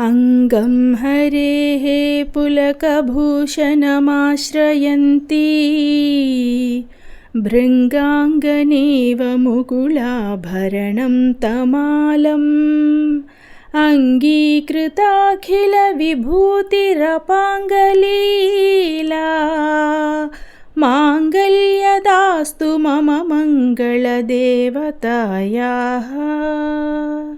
अङ्गं हरेः पुलकभूषणमाश्रयन्ती। भृङ्गाङ्गनेव मुकुलाभरणं तमालम्। अङ्गीकृताखिलविभूतिरपाङ्गलीला। माङ्गल्यदास्तु मम मङ्गलदेवतायाः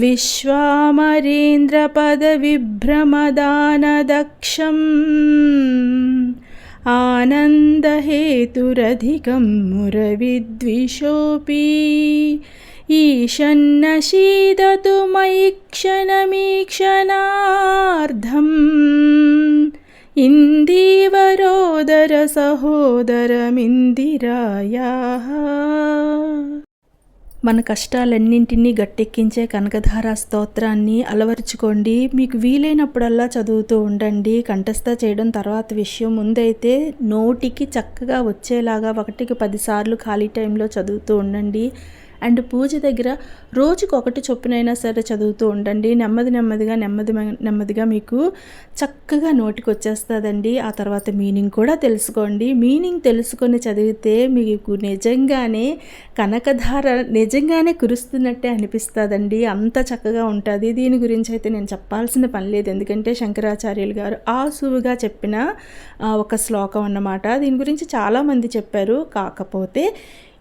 विश्वामरेन्द्रपदविभ्रमदानदक्षम् आनन्दहेतुरधिकं मुरविद्विषोऽपि। ईशन्नशीदतु मयि क्षणमीक्षणार्धम् इन्दीवरोदरसहोदरमिन्दिरायाः మన కష్టాలన్నింటినీ గట్టెక్కించే కనకధార స్తోత్రాన్ని అలవరుచుకోండి. మీకు వీలైనప్పుడల్లా చదువుతూ ఉండండి. కంఠస్థ చేయడం తర్వాత విషయం ముందైతే నోటికి చక్కగా వచ్చేలాగా ఒకటికి పదిసార్లు ఖాళీ టైంలో చదువుతూ ఉండండి. అండ్ పూజ దగ్గర రోజుకు ఒకటి చొప్పునైనా సరే చదువుతూ ఉండండి. నెమ్మది నెమ్మదిగా నెమ్మది నెమ్మదిగా మీకు చక్కగా నోటికి వచ్చేస్తుందండి ఆ తర్వాత మీనింగ్ కూడా తెలుసుకోండి. మీనింగ్ తెలుసుకొని చదివితే మీకు నిజంగానే కనకధార నిజంగానే కురుస్తున్నట్టే అనిపిస్తుందండి. అంత చక్కగా ఉంటుంది. దీని గురించి అయితే నేను చెప్పాల్సిన పని లేదు. ఎందుకంటే శంకరాచార్యులు గారు ఆసువుగా చెప్పిన ఒక శ్లోకం అన్నమాట. దీని గురించి చాలామంది చెప్పారు. కాకపోతే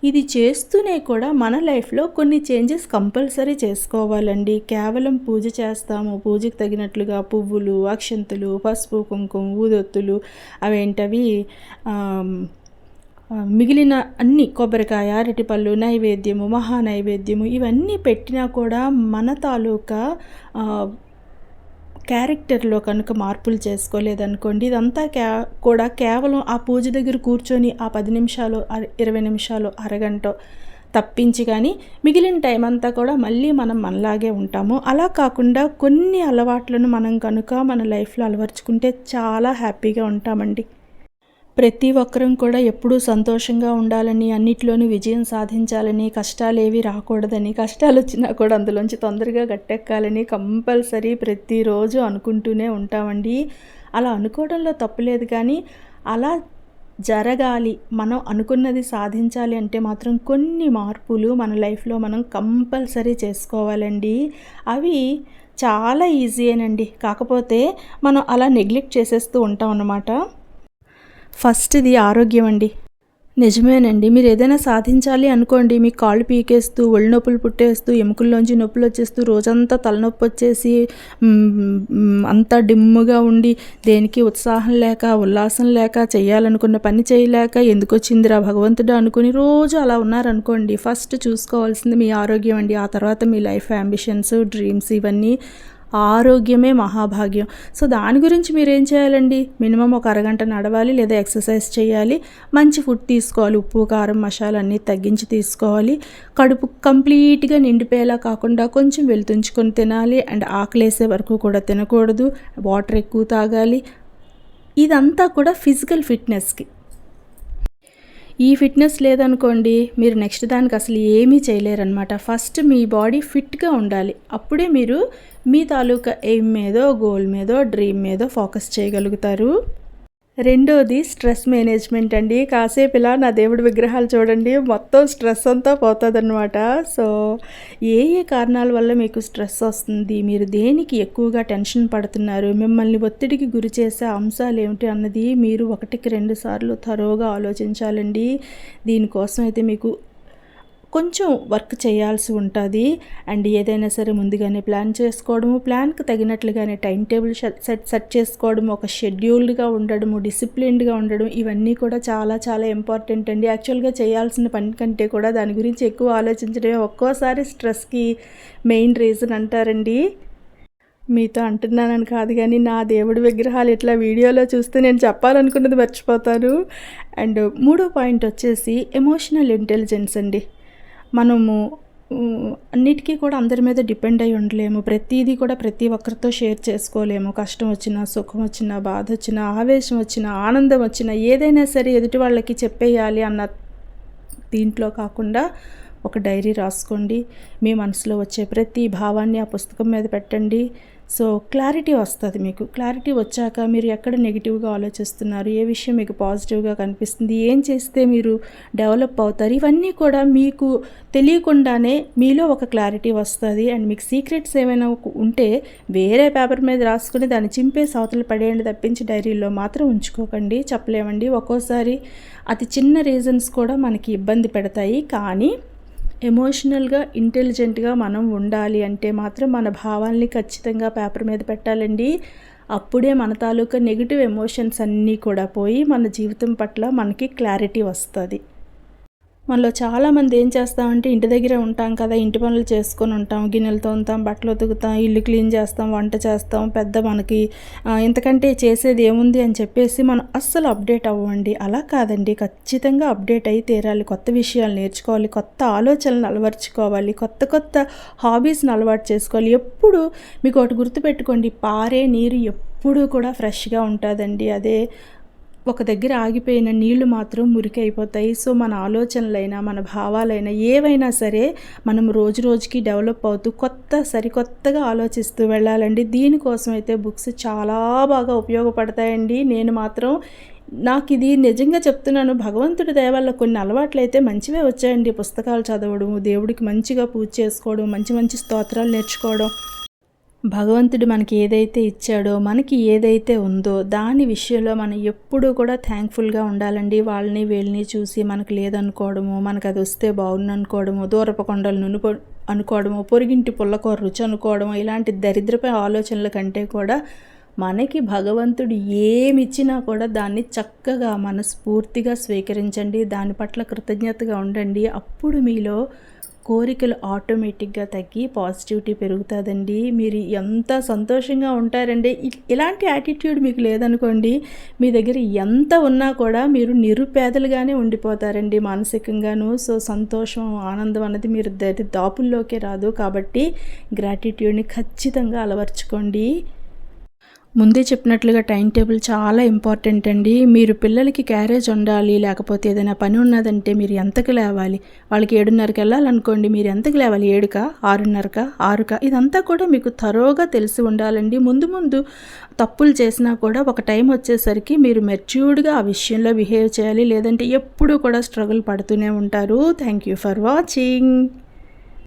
ఇది చేస్తూనే కూడా మన లైఫ్లో కొన్ని చేంజెస్ కంపల్సరీ చేసుకోవాలండి. కేవలం పూజ చేస్తాము. పూజకు తగినట్లుగా పువ్వులు అక్షంతులు పసుపు కుంకుమ ఊదొత్తులు అవేంటవి? మిగిలిన అన్ని కొబ్బరికాయ అరటిపళ్ళు నైవేద్యము మహా నైవేద్యము ఇవన్నీ పెట్టినా కూడా మన తాలూకా క్యారెక్టర్లో కనుక మార్పులు చేసుకోలేదనుకోండి ఇదంతా క్యా కూడా కేవలం ఆ పూజ దగ్గర కూర్చొని ఆ పది నిమిషాలు ఇరవై నిమిషాలు అరగంట తప్పించి కానీ మిగిలిన టైం అంతా కూడా మళ్ళీ మనం మనలాగే ఉంటాము. అలా కాకుండా కొన్ని అలవాట్లను మనం కనుక మన లైఫ్లో అలవర్చుకుంటే చాలా హ్యాపీగా ఉంటామండి. ప్రతి ఒక్కరం కూడా ఎప్పుడూ సంతోషంగా ఉండాలని అన్నిట్లోనూ విజయం సాధించాలని కష్టాలు ఏవి రాకూడదని కష్టాలు వచ్చినా కూడా అందులోంచి తొందరగా గట్టెక్కాలని కంపల్సరీ ప్రతిరోజు అనుకుంటూనే ఉంటామండి. అలా అనుకోవడంలో తప్పులేదు కానీ అలా జరగాలి మనం అనుకున్నది సాధించాలి అంటే మాత్రం కొన్ని మార్పులు మన లైఫ్లో మనం కంపల్సరీ చేసుకోవాలండి. అవి చాలా ఈజీయేనండి కాకపోతే మనం అలా నెగ్లెక్ట్ చేసేస్తూ ఉంటాం అన్నమాట ఫస్ట్ది ఆరోగ్యం అండి. నిజమేనండి. మీరు ఏదైనా సాధించాలి అనుకోండి మీ కాళ్ళు పీకేస్తూ ఒళ్ళు నొప్పులు పుట్టేస్తూ ఎముకల్లోంచి నొప్పులు వచ్చేస్తూ రోజంతా తలనొప్పి వచ్చేసి అంతా డిమ్ముగా ఉండి దేనికి ఉత్సాహం లేక ఉల్లాసం లేక చేయాలనుకున్న పని చేయలేక ఎందుకు వచ్చిందిరా భగవంతుడు అనుకుని రోజు అలా ఉన్నారనుకోండి ఫస్ట్ చూసుకోవాల్సింది మీ ఆరోగ్యం అండి. ఆ తర్వాత మీ లైఫ్ అంబిషన్స్ డ్రీమ్స్ ఇవన్నీ ఆరోగ్యమే మహాభాగ్యం. సో దాని గురించి మీరు ఏం చేయాలండి? మినిమం ఒక అరగంట నడవాలి లేదా ఎక్సర్సైజ్ చేయాలి. మంచి ఫుడ్ తీసుకోవాలి. ఉప్పు కారం మసాలా అన్నీ తగ్గించి తీసుకోవాలి. కడుపు కంప్లీట్గా నిండిపోయేలా కాకుండా కొంచెం వెలుతుంచుకొని తినాలి. అండ్ ఆకలేసే వరకు కూడా తినకూడదు. వాటర్ ఎక్కువ తాగాలి. ఇదంతా కూడా ఫిజికల్ ఫిట్నెస్కి. ఈ ఫిట్నెస్ లేదనుకోండి మీరు నెక్స్ట్ దానికి అసలు ఏమీ చేయలేరనమాట ఫస్ట్ మీ బాడీ ఫిట్గా ఉండాలి. అప్పుడే మీరు మీ తాలూకా ఎయిమ్ మీదో గోల్ మీదో డ్రీమ్ మీదో ఫోకస్ చేయగలుగుతారు. రెండోది స్ట్రెస్ మేనేజ్మెంట్ అండి. కాసేపు ఇలా నా దేవుడి విగ్రహాలు చూడండి. మొత్తం స్ట్రెస్ అంతా పోతుందన్నమాట. సో ఏ ఏ కారణాల వల్ల మీకు స్ట్రెస్ వస్తుంది? మీరు దేనికి ఎక్కువగా టెన్షన్ పడుతున్నారు? మిమ్మల్ని ఒత్తిడికి గురి చేసే అంశాలు ఏమిటి అన్నది మీరు ఒకటికి రెండు సార్లు తరోగా ఆలోచించాలండి. దీనికోసం అయితే మీకు కొంచెం వర్క్ చేయాల్సి ఉంటుంది. అండ్ ఏదైనా సరే ముందుగానే ప్లాన్ చేసుకోవడము ప్లాన్కి తగినట్లుగానే టైం టేబుల్ సెట్ సెట్ చేసుకోవడం ఒక షెడ్యూల్డ్గా ఉండడము డిసిప్లిన్డ్గా ఉండడం ఇవన్నీ కూడా చాలా చాలా ఇంపార్టెంట్ అండి. యాక్చువల్గా చేయాల్సిన పని కంటే కూడా దాని గురించి ఎక్కువ ఆలోచించడమే ఒక్కోసారి స్ట్రెస్కి మెయిన్ రీజన్ అంటారండి. మీతో అంటున్నానని కాదు కానీ నా దేవుడి విగ్రహాలు ఇట్లా వీడియోలో చూస్తే నేను చెప్పాలనుకున్నది మర్చిపోతాను. అండ్ మూడో పాయింట్ వచ్చేసి ఎమోషనల్ ఇంటెలిజెన్స్ అండి. మనము అన్నిటికీ కూడా అందరి మీద డిపెండ్ అయి ఉండలేము. ప్రతిదీ కూడా ప్రతి ఒక్కరితో షేర్ చేసుకోలేము. కష్టం వచ్చినా సుఖం వచ్చినా బాధ వచ్చినా ఆవేశం వచ్చినా ఆనందం వచ్చినా ఏదైనా సరే ఎదుటి వాళ్ళకి చెప్పేయాలి అన్న దీంట్లో కాకుండా ఒక డైరీ రాసుకోండి. మీ మనసులో వచ్చే ప్రతి భావాన్ని ఆ పుస్తకం మీద పెట్టండి. సో క్లారిటీ వస్తుంది మీకు. క్లారిటీ వచ్చాక మీరు ఎక్కడ నెగిటివ్గా ఆలోచిస్తున్నారు? ఏ విషయం మీకు పాజిటివ్గా కనిపిస్తుంది? ఏం చేస్తే మీరు డెవలప్ అవుతారు? ఇవన్నీ కూడా మీకు తెలియకుండానే మీలో ఒక క్లారిటీ వస్తుంది. అండ్ మీకు సీక్రెట్స్ ఏమైనా ఉంటే వేరే పేపర్ మీద రాసుకుని దాన్ని చింపేసి అవతలు పడేయండి తప్పించి డైరీలో మాత్రం ఉంచుకోకండి. చెప్పలేమండి. ఒక్కోసారి అతి చిన్న రీజన్స్ కూడా మనకి ఇబ్బంది పెడతాయి. కానీ ఎమోషనల్గా ఇంటెలిజెంట్గా మనం ఉండాలి అంటే మాత్రం మన భావాల్ని ఖచ్చితంగా పేపర్ మీద పెట్టాలండి. అప్పుడే మన తాలూకా నెగిటివ్ ఎమోషన్స్ అన్నీ కూడా పోయి మన జీవితం పట్ల మనకి క్లారిటీ వస్తుంది. మనలో చాలామంది ఏం చేస్తామంటే ఇంటి దగ్గరే ఉంటాం కదా ఇంటి పనులు చేసుకొని ఉంటాం గిన్నెలు తోముతాం బట్టలు ఉతుకుతాం ఇల్లు క్లీన్ చేస్తాం వంట చేస్తాం పెద్ద మనకి ఇంతకంటే చేసేది ఏముంది అని చెప్పేసి మనం అస్సలు అప్డేట్ అవ్వండి. అలా కాదండి. ఖచ్చితంగా అప్డేట్ అయి తీరాలి. కొత్త విషయాలు నేర్చుకోవాలి కొత్త ఆలోచనలు అలవర్చుకోవాలి కొత్త కొత్త హాబీస్ని అలవాటు చేసుకోవాలి. ఎప్పుడు మీకు ఒకటి గుర్తుపెట్టుకోండి పారే నీరు ఎప్పుడూ కూడా ఫ్రెష్గా ఉంటుందండి. అదే ఒక దగ్గర ఆగిపోయిన నీళ్ళు మాత్రం మురికి అయిపోతాయి. సో మన ఆలోచనలైనా మన భావాలైనా ఏవైనా సరే మనం రోజు రోజుకి డెవలప్ అవుతూ కొత్త సరికొత్తగా ఆలోచిస్తూ వెళ్ళాలండి. దీనికోసం అయితే బుక్స్ చాలా బాగా ఉపయోగపడతాయండి. నేను మాత్రం నాకు ఇది నిజంగా చెప్తున్నాను. భగవంతుడి దయవల్ల కొన్ని అలవాట్లు అయితే మంచివే వచ్చాయండి. పుస్తకాలు చదవడం దేవుడికి మంచిగా పూజ చేసుకోవడం మంచి మంచి స్తోత్రాలు నేర్చుకోవడం. భగవంతుడు మనకి ఏదైతే ఇచ్చాడో మనకి ఏదైతే ఉందో దాని విషయంలో మనం ఎప్పుడూ కూడా థ్యాంక్ఫుల్గా ఉండాలండి. వాళ్ళని వీళ్ళని చూసి మనకు లేదనుకోవడము మనకు అది వస్తే బాగుంది అనుకోవడము దూరపు కొండలు నునుపో అనుకోవడము పొరిగింటి పుల్లకూర రుచి అనుకోవడము ఇలాంటి దరిద్రపై ఆలోచనల కంటే కూడా మనకి భగవంతుడు ఏమిచ్చినా కూడా దాన్ని చక్కగా మనస్ఫూర్తిగా స్వీకరించండి. దాని పట్ల కృతజ్ఞతగా ఉండండి. అప్పుడు మీలో కోరికలు ఆటోమేటిక్గా తగ్గి పాజిటివిటీ పెరుగుతుందండి. మీరు ఎంత సంతోషంగా ఉంటారండి ఇలాంటి యాటిట్యూడ్ మీకు లేదనుకోండి మీ దగ్గర ఎంత ఉన్నా కూడా మీరు నిరుపేదలుగానే ఉండిపోతారండి మానసికంగాను. సో సంతోషం ఆనందం అన్నది మీరు దాపుల్లోకే రాదు. కాబట్టి గ్రాటిట్యూడ్ని ఖచ్చితంగా అలవర్చుకోండి. ముందే చెప్పినట్లుగా టైం టేబుల్ చాలా ఇంపార్టెంట్ అండి. మీరు పిల్లలకి క్యారేజ్ ఉండాలి లేకపోతే ఏదైనా పని ఉన్నదంటే మీరు ఎంతకు లేవాలి? వాళ్ళకి ఏడున్నరకి వెళ్ళాలనుకోండి మీరు ఎంతకు లేవాలి? ఏడుక? ఆరున్నరక? ఆరుక? ఇదంతా కూడా మీకు తరోగా తెలిసి ఉండాలండి. ముందు ముందు తప్పులు చేసినా కూడా ఒక టైం వచ్చేసరికి మీరు మెచ్యూర్డ్గా ఆ విషయంలో బిహేవ్ చేయాలి. లేదంటే ఎప్పుడూ కూడా స్ట్రగుల్ పడుతూనే ఉంటారు. Thank you for watching.